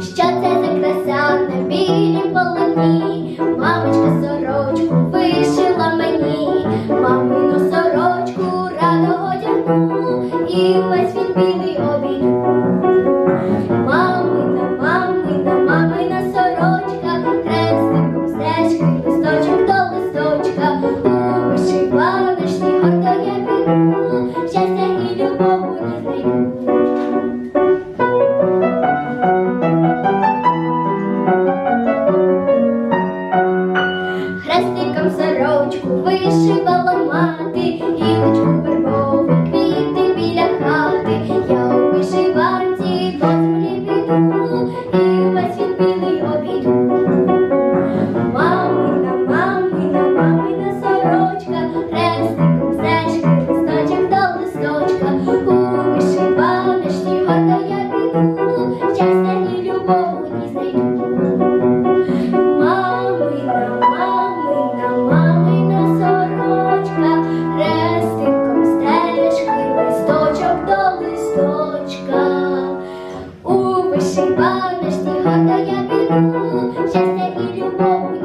що це за краса на білій полоні, мамочка сорочку вишила мені, мамину сорочку радо одягну, і весь він білий обійду. Мамина, мамина, мамина сорочка, хрестиком стежки, листочок до листочка, у вишиваночній гордо я піду, щастя і любов у нас сорочку вишивала мати, гілочку вербову квіти біля хати, я у вишиванці вас піду, і весь світ білий обійду. Мамина, мамина, мамина сорочка, хрестиком зечка, листочок до листочка, у вишиваночні горда я піду, щастя і любов і знайду. Ти бавиш, я беру щастя і любов.